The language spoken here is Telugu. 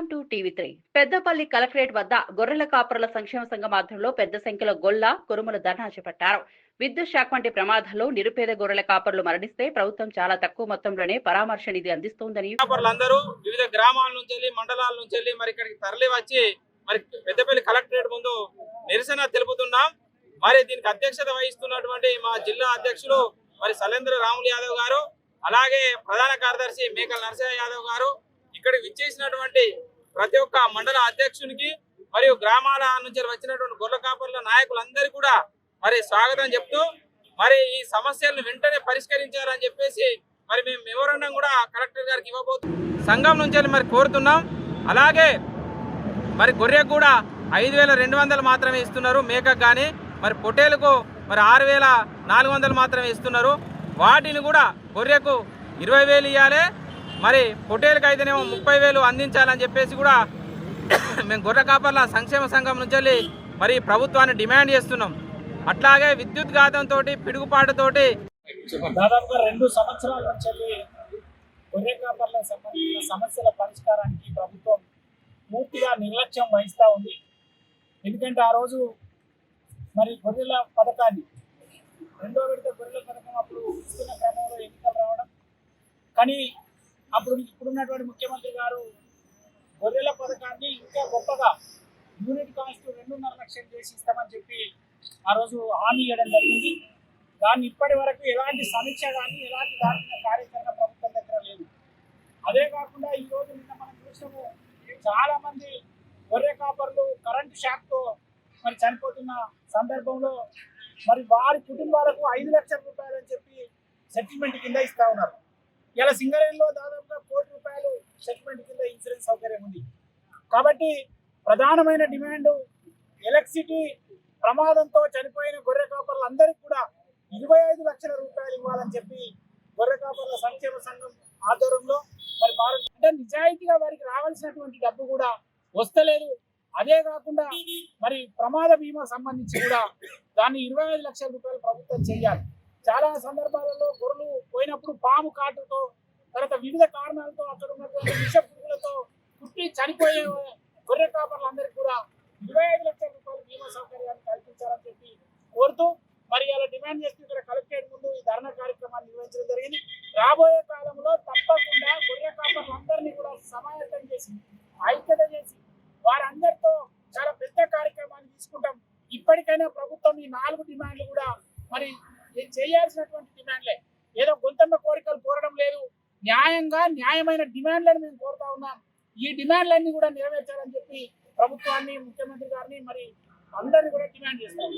Welcome to TV three. Peddapalli collectorate వద్ద గొర్రెల కాపరుల సంక్షేమ సంఘం ఆధ్వర్యంలో పెద్ద సంఖ్యలో గొల్ల కురుముల ధర్నా చేపట్టారు. విద్యుత్ శాఖ వంటి ప్రమాదాల్లో నిరుపేద గొర్రెల కాపరులు మరణిస్తే ప్రభుత్వం చాలా తక్కువ మొత్తంలోనే పరామర్శ నిధి అందిస్తోందని వ్యాపారులందరూ వివిధ గ్రామాల నుంచి వెళ్ళి మండలాల నుంచి వెళ్ళి మరి ఇక్కడికి తరలి వచ్చి మరి పెద్దపల్లి కలెక్టరేట్ ముందు నిరసన తెలుపుతున్నాం. మరి దీనికి అధ్యక్షత వహిస్తున్నటువంటి మా జిల్లా అధ్యక్షులు మరి సలేంద్ర రాములు యాదవ్ గారు అలాగే ప్రధాన కార్యదర్శి మేకల నరసింహ యాదవ్ గారు ఇక్కడ విచ్చేసినటువంటి ప్రతి ఒక్క మండల అధ్యక్షునికి మరియు గ్రామాల నుంచి వచ్చినటువంటి గొర్రె కాపర్ల నాయకులందరూ కూడా మరి స్వాగతం చెప్తూ మరి ఈ సమస్యలను వెంటనే పరిష్కరించాలని చెప్పేసి మరి మేము వివరణం కూడా కలెక్టర్ గారికి ఇవ్వబోతున్నాం సంఘం నుంచి మరి కోరుతున్నాం. అలాగే మరి గొర్రెకు కూడా ఐదు వేల రెండు వందలు మాత్రమే ఇస్తున్నారు మేకకు కానీ మరి పొట్టేలకు మరి ఆరు వేల నాలుగు వందలు మాత్రమే ఇస్తున్నారు. వాటిని కూడా గొర్రెకు ఇరవై వేలు ఇవ్వాలి మరి పొట్టేలకు అయితేనేమో ముప్పై వేలు అందించాలని చెప్పేసి కూడా మేము గొర్రె కాపర్ల సంక్షేమ సంఘం నుంచి వెళ్ళి మరి ప్రభుత్వాన్ని డిమాండ్ చేస్తున్నాం. అట్లాగే విద్యుత్ ఘాతంతో పిడుగుపాటుతోటి దాదాపుగా రెండు సంవత్సరాల నుంచి వెళ్ళి గొర్రె కాపర్ల సంబంధించిన సమస్యల పరిష్కారానికి ప్రభుత్వం పూర్తిగా నిర్లక్ష్యం వహిస్తూ ఉంది. ఎందుకంటే ఆ రోజు మరి గొర్రెల పథకాన్ని రెండో విడత గొర్రెల పథకం అప్పుడు ఇస్తున్న క్రమంలో ఎన్నికలు రావడం కానీ అప్పుడు ఇప్పుడున్నటువంటి ముఖ్యమంత్రి గారు గొర్రెల పథకాన్ని ఇంకా గొప్పగా యూనిట్ కాస్ట్ రెండున్నర లక్షలు చేసి ఇస్తామని చెప్పి ఆ రోజు హామీ ఇవ్వడం జరిగింది. దాన్ని ఇప్పటి వరకు ఎలాంటి సమీక్ష కానీ ఎలాంటి దాని మీద కార్యాచరణ ప్రభుత్వం దగ్గర లేదు. అదే కాకుండా ఈ రోజు నిన్న మనం చూసాము చాలా మంది గొర్రె కాపర్లు కరెంటు షాక్తో మరి చనిపోతున్న సందర్భంలో మరి వారి కుటుంబాలకు ఐదు లక్షల రూపాయలు అని చెప్పి సెటిల్మెంట్ కింద ఇస్తా ఉన్నారు. ఇలా సింగరేణిలో దాదాపుగా కోటి రూపాయలు సెటిల్మెంట్ కింద ఇన్సూరెన్స్ సౌకర్యం ఉంది. కాబట్టి ప్రధానమైన డిమాండ్ ఎలక్ట్రిసిటీ ప్రమాదంతో చనిపోయిన గొర్రె కాపర్లందరికీ కూడా ఇరవై ఐదు లక్షల రూపాయలు ఇవ్వాలని చెప్పి గొర్రె కాపర్ల సంక్షేమ సంఘం ఆధ్వర్యంలో మరి భారత అంటే నిజాయితీగా వారికి రావాల్సినటువంటి డబ్బు కూడా వస్తలేదు. అదే కాకుండా మరి ప్రమాద బీమా సంబంధించి కూడా దాన్ని ఇరవై ఐదు లక్షల రూపాయలు ప్రభుత్వం చేయాలి. చాలా సందర్భాలలో గొర్రెలు పోయినప్పుడు పాము కాటుతో తర్వాత వివిధ కారణాలతో అక్కడ ఉన్నటువంటి విష పురుగులతో పుట్టి చనిపోయే గొర్రె కాపర్లందరికీ కూడా ఇరవై ఐదు లక్షల రూపాయల బీమా సౌకర్యాన్ని కల్పించాలని చెప్పి కోరుతూ మరి అలా డిమాండ్ చేస్తూ ఇక్కడ కలెక్టరేట్ ముందు ఈ ధర్నా కార్యక్రమాన్ని నిర్వహించడం జరిగింది. రాబోయే కాలంలో తప్పకుండా గొర్రె కాపర్లందరినీ కూడా సమాయత్తం చేసి ఐక్యత చేసి వారందరితో చాలా పెద్ద కార్యక్రమాన్ని తీసుకుంటాం. ఇప్పటికైనా ప్రభుత్వం ఈ నాలుగు డిమాండ్లు కూడా మరి చేయాల్సినటువంటి డిమాండ్లే. న్యాయంగా న్యాయమైన డిమాండ్లను మేము కోరుతా ఉన్నాం. ఈ డిమాండ్లన్నీ కూడా నెరవేర్చాలని చెప్పి ప్రభుత్వాన్ని ముఖ్యమంత్రి గారిని మరి అందరినీ కూడా డిమాండ్ చేస్తాం.